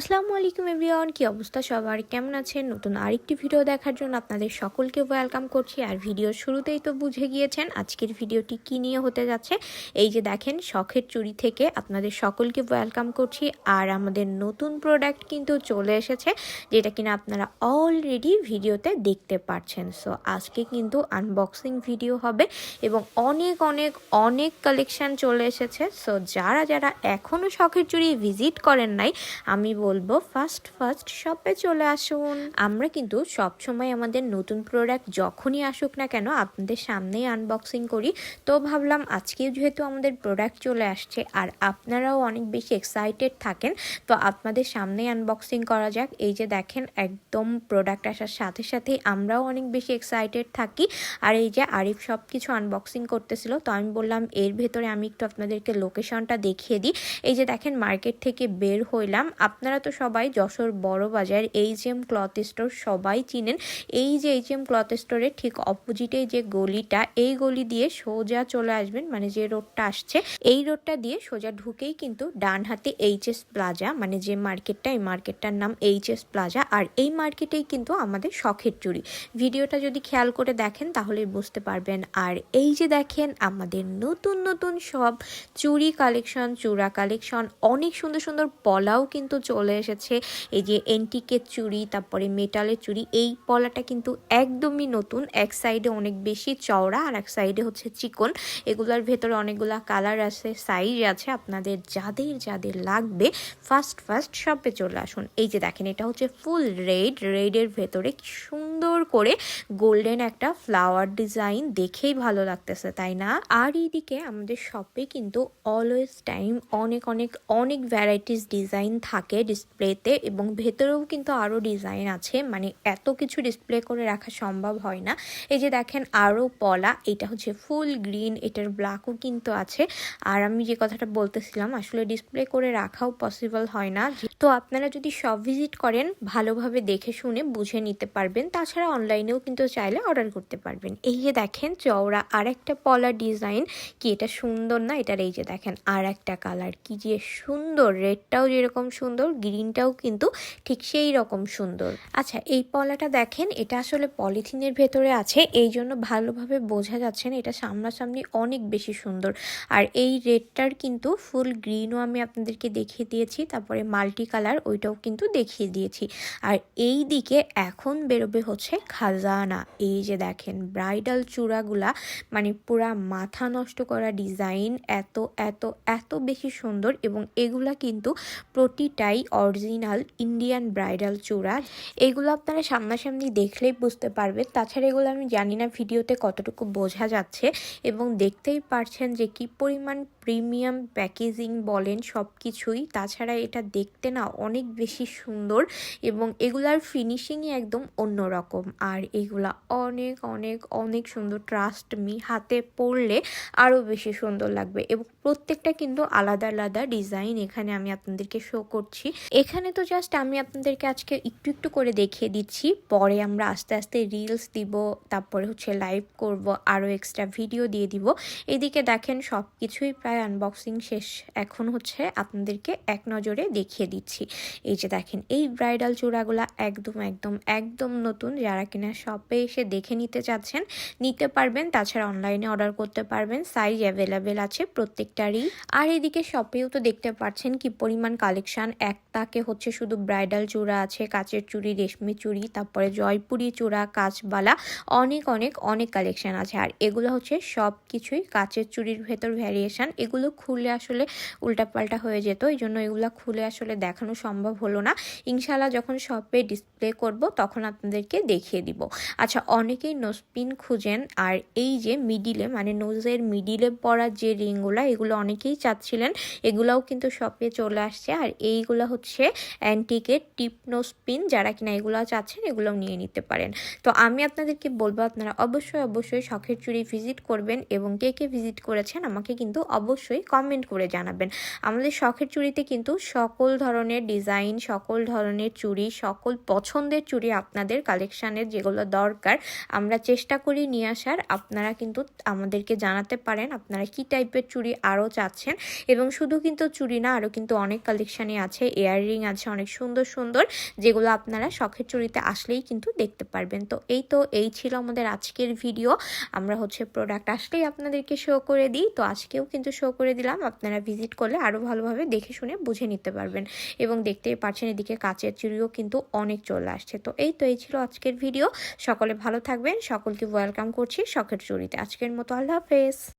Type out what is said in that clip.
আসসালামু আলাইকুম এভরিওয়ান, কি অবস্থা সবার? কেমন আছেন? নতুন আরেকটি ভিডিও দেখার জন্য আপনাদের সকলকে ওয়েলকাম করছি। আর ভিডিওর শুরুতেই তো বুঝে গিয়েছেন আজকের ভিডিওটি কি নিয়ে হতে যাচ্ছে। এই যে দেখেন, শখের চুরি থেকে আপনাদের সকলকে ওয়েলকাম করছি। আর আমাদের নতুন প্রোডাক্ট কিন্তু চলে এসেছে, যেটা কিনা আপনারা অলরেডি ভিডিওতে দেখতে পাচ্ছেন সো আজকে কিন্তু আনবক্সিং ভিডিও হবে এবং অনেক অনেক অনেক কালেকশন চলে এসেছে। সো যারা যারা এখনও শখের চুরি ভিজিট করেন নাই, আমি বলব ফার্স্ট ফার্স্ট শপে চলে আসুন। আমরা কিন্তু সব সময় আমাদের নতুন প্রোডাক্ট যখনই আসুক না কেন আপনাদের সামনেই আনবক্সিং করি। তো ভাবলাম আজকে যেহেতু আমাদের প্রোডাক্ট চলে আসছে আর আপনারাও অনেক বেশি এক্সাইটেড থাকেন, তো আপনাদের সামনেই আনবক্সিং করা যাক। এই যে দেখেন, একদম প্রোডাক্ট আসার সাথে সাথে আমরাও অনেক বেশি এক্সাইটেড থাকি। আর এই যে আরিফ সব কিছু আনবক্সিং করতেছিল, তো আমি বললাম, এর ভেতরে আমি একটু আপনাদেরকে লোকেশনটা দেখিয়ে দিই। এই যে দেখেন মার্কেট থেকে বের হইলাম। আপনারা তো সবাই যশোর বড় বাজার এইচ এম ক্লথ স্টোর সবাই চিনেন। এই যে এইচ এম ক্লথ স্টোরের ঠিক অপোজিটে যে গলিটা, এই গলি দিয়ে সোজা চলে আসবেন মানে যে রোডটা আসছে, এই রোডটা দিয়ে সোজা ঢুকেই কিন্তু ডান হাতে এইচ এস প্লাজা মানে যে মার্কেটটা এই মার্কেটটার নাম এইচ এস প্লাজা আর এই মার্কেটেই কিন্তু আমাদের শখের চুরি। ভিডিওটা যদি খেয়াল করে দেখেন, তাহলে বুঝতে পারবেন। আর এই যে দেখেন, আমাদের নতুন নতুন সব চুরি কালেকশন চূড়া কালেকশন অনেক সুন্দর সুন্দর পলাও কিন্তু চলে এসেছে। এই যে এন্টিকের চুড়ি, তারপরে মেটালের চুড়ি, এই পলাটা কিন্তু একদমই নতুন। এক সাইডে অনেক বেশি চওড়া আর এক সাইডে হচ্ছে চিকন। এগুলার ভেতরে অনেকগুলা কালার আছে সাইজ আছে। আপনাদের যাদের যাদের লাগবে ফার্স্ট ফার্স্ট শপে চলে আসুন। এই যে দেখেন, এটা হচ্ছে ফুল রেড রেডের ভেতরে কি সুন্দর করে গোল্ডেন একটা ফ্লাওয়ার ডিজাইন দেখেই ভালো লাগতেছে, তাই না? আর এইদিকে আমাদের শপে কিন্তু অলওয়েজ টাইম অনেক অনেক অনেক ভ্যারাইটিস ডিজাইন থাকে ডিসপ্লেতে এবং ভেতরেও কিন্তু আরও ডিজাইন আছে মানে এত কিছু ডিসপ্লে করে রাখা সম্ভব হয় না। এই যে দেখেন আরও পলা, এটা হচ্ছে ফুল গ্রিন এটার ব্ল্যাকও কিন্তু আছে। আর আমি যে কথাটা বলতেছিলাম, আসলে ডিসপ্লে করে রাখাও পসিবল হয় না। তো আপনারা যদি সব ভিজিট করেন, ভালোভাবে দেখে শুনে বুঝে নিতে পারবেন। তাছাড়া অনলাইনেও কিন্তু চাইলে অর্ডার করতে পারবেন। এই যে দেখেন চওড়া আর একটা পলার ডিজাইন। কি এটা সুন্দর না? এটার এই যে দেখেন আর একটা কালার। কি যে সুন্দর! রেডটাও যেরকম সুন্দর, গ্রিনটাও কিন্তু ঠিক সেই রকম সুন্দর। আচ্ছা এই পলাটা দেখেন, এটা আসলে পলিথিনের ভেতরে আছে। এই জন্য ভালোভাবে বোঝা যাচ্ছে না, এটা সামনাসামনি অনেক বেশি সুন্দর। আর এই রেডটার কিন্তু ফুল গ্রিনও আমি আপনাদেরকে দেখিয়ে দিয়েছি, তারপরে মাল্টি কালার ওইটাও কিন্তু দেখিয়ে দিয়েছি। আর এই দিকে এখন বেরোবে হচ্ছে খাজানা। এই যে দেখেন ব্রাইডাল চূড়াগুলা মানে পুরা মাথা নষ্ট করা ডিজাইন এত এত এত বেশি সুন্দর এবং এগুলা কিন্তু প্রতিটাই অরিজিনাল ইন্ডিয়ান ব্রাইডাল চূড়া। এগুলো আপনারা সামনাসামনি দেখলেই বুঝতে পারবেন। তাছাড়া এগুলো আমি জানি না ভিডিওতে কতটুকু বোঝা যাচ্ছে এবং দেখতেই পারছেন যে কি পরিমাণ প্রিমিয়াম প্যাকেজিং বলেন সব কিছুই তাছাড়া এটা দেখতে না অনেক বেশি সুন্দর এবং এগুলার ফিনিশিংই একদম অন্যরকম আর এগুলা অনেক অনেক অনেক সুন্দর ট্রাস্ট মি হাতে পড়লে আরও বেশি সুন্দর লাগবে এবং প্রত্যেকটা কিন্তু আলাদা আলাদা ডিজাইন এখানে আমি আপনাদেরকে শো করছি। এখানে তো জাস্ট আমি আপনাদেরকে আজকে একটু একটু করে দেখিয়ে দিচ্ছি। পরে আমরা আস্তে আস্তে রিলস দিব, তারপরে হচ্ছে লাইভ করব, আরও এক্সট্রা ভিডিও দিয়ে দিব। এদিকে দেখেন সব কিছুই প্রায় আনবক্সিং শেষ। এখন হচ্ছে আপনাদেরকে এক নজরে দেখিয়ে দিচ্ছি। এই যে দেখেন, এই ব্রাইডাল চূড়াগুলো একদম একদম একদম নতুন। যারা কিনা শপে এসে দেখে নিতে চাচ্ছেন, নিতে পারবেন। তাছাড়া অনলাইনে অর্ডার করতে পারবেন। সাইজ অ্যাভেলেবেল আছে প্রত্যেকটারই। আর এদিকে শপেও তো দেখতে পাচ্ছেন কি পরিমাণ কালেকশান এক তাকে হচ্ছে শুধু ব্রাইডাল চূড়া আছে, কাচের চুড়ি, রেশমি চুড়ি, তারপরে জয়পুরি চূড়া, কাঁচবালা, অনেক অনেক অনেক কালেকশান আছে। আর এগুলো হচ্ছে সব কিছুই কাচের চুড়ির ভেতর ভ্যারিয়েশন এগুলো খুলে আসলে উল্টাপাল্টা হয়ে যেত এই জন্য এগুলো খুলে আসলে দেখানো সম্ভব হলো না। ইনশাল্লাহ যখন শপে ডিসপ্লে করব তখন আপনাদেরকে দেখিয়ে দিব। আচ্ছা অনেকেই নোসপিন খুঁজেন আর এই যে মিডিলে মানে নোজের মিডিলে পড়া যে রিংগুলো, এগুলো অনেকেই চাচ্ছিলেন, এগুলাও কিন্তু শপে চলে আসছে। আর এইগুলো হচ্ছে অ্যান্টিকের টিপ নোসপিন যারা কিনা এগুলো চাচ্ছেন এগুলোও নিয়ে নিতে পারেন। তো আমি আপনাদেরকে বলব, আপনারা অবশ্যই অবশ্যই শখের চুরি ভিজিট করবেন এবং কে কে ভিজিট করেছেন আমাকে কিন্তু অবশ্যই অবশ্যই কমেন্ট করে জানাবেন। আমাদের শখের চুড়িতে কিন্তু সকল ধরনের ডিজাইন সকল ধরনের চুড়ি, সকল পছন্দের চুড়ি আপনাদের কালেকশানের যেগুলো দরকার, আমরা চেষ্টা করি নিয়ে আসার। আপনারা কিন্তু আমাদেরকে জানাতে পারেন আপনারা কি টাইপের চুড়ি আরও চাচ্ছেন। এবং শুধু কিন্তু চুড়ি না, আরও কিন্তু অনেক কালেকশানই আছে ইয়াররিং আছে, অনেক সুন্দর সুন্দর, যেগুলো আপনারা শখের চুড়িতে আসলেই কিন্তু দেখতে পারবেন। তো এই তো, এই ছিল আমাদের আজকের ভিডিও আমরা হচ্ছে প্রোডাক্ট আসলেই আপনাদেরকে শো করে দিই। তো আজকেও কিন্তু শো করে দিলাম। আপনারা ভিজিট করলে আরও ভালোভাবে দেখে শুনে বুঝে নিতে পারবেন। এবং দেখতেই পাচ্ছেন এদিকে কাচের চুরিও কিন্তু অনেক চলে আসছে। তো এই তো এই ছিল আজকের ভিডিও সকলে ভালো থাকবেন। সকলকে ওয়েলকাম করছি শখের চুরিতে আজকের মতো আল্লাহ হাফেজ।